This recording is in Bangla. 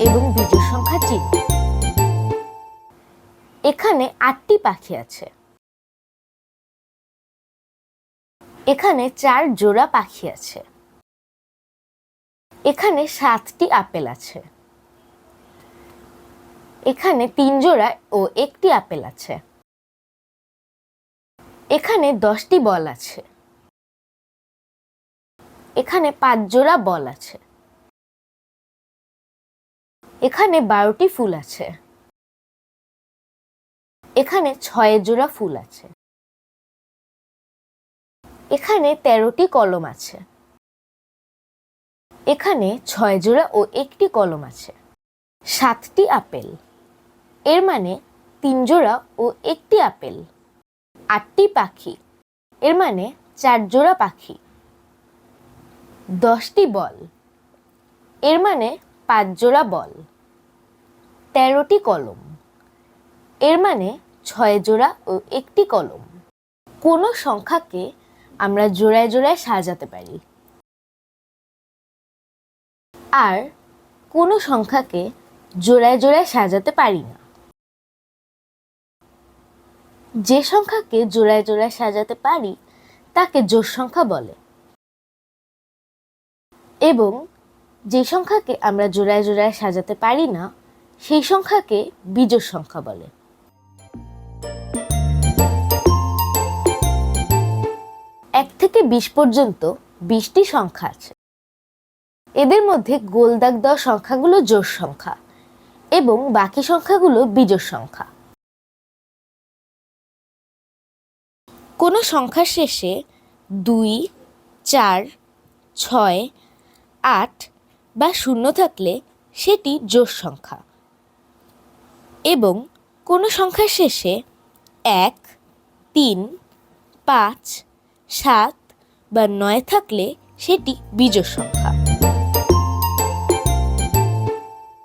এবং বিজোড় সংখ্যা চিহ্ন এখানে আটটি পাখি আছে। এখানে চার জোড়া পাখি আছে। এখানে সাতটি আপেল আছে। এখানে তিন জোড়া ও একটি আপেল আছে। এখানে দশটি বল আছে। এখানে পাঁচ জোড়া বল আছে। এখানে বারোটি ফুল আছে। এখানে ছয় জোড়া ফুল আছে। এখানে তেরোটি কলম আছে। এখানে ছয় জোড়া ও একটি কলম আছে। সাতটি আপেল। এর মানে তিন জোড়া ও একটি আপেল। আটটি পাখি। এর মানে চার জোড়া পাখি। দশটি বল। এর মানে পাঁচ জোড়া বল। তেরোটি কলম। এর মানে ছয় জোড়া ও একটি কলম। কোনো সংখ্যাকে আমরা জোড়ায় জোড়ায় সাজাতে পারি। আর কোনো সংখ্যাকে জোড়ায় জোড়ায় সাজাতে পারি না। যে সংখ্যাকে জোড়ায় জোড়ায় সাজাতে পারি, তাকে জোড় সংখ্যা বলে। এবং যে সংখ্যাকে আমরা জোড়ায় জোড়ায় সাজাতে পারি না সেই সংখ্যাকে বিজোড় সংখ্যা বলে। এক থেকে বিশ পর্যন্ত বিশটি সংখ্যা আছে। এদের মধ্যে গোল দাগ দেওয়া সংখ্যাগুলো জোড় সংখ্যা এবং বাকি সংখ্যাগুলো বিজোড় সংখ্যা। কোনো সংখ্যার শেষে দুই, চার, ছয়, আট বা শূন্য থাকলে সেটি জোড় সংখ্যা। এবং কোনো সংখ্যার শেষে এক তিন পাঁচ সাত বা নয় থাকলে সেটি বিজোড় সংখ্যা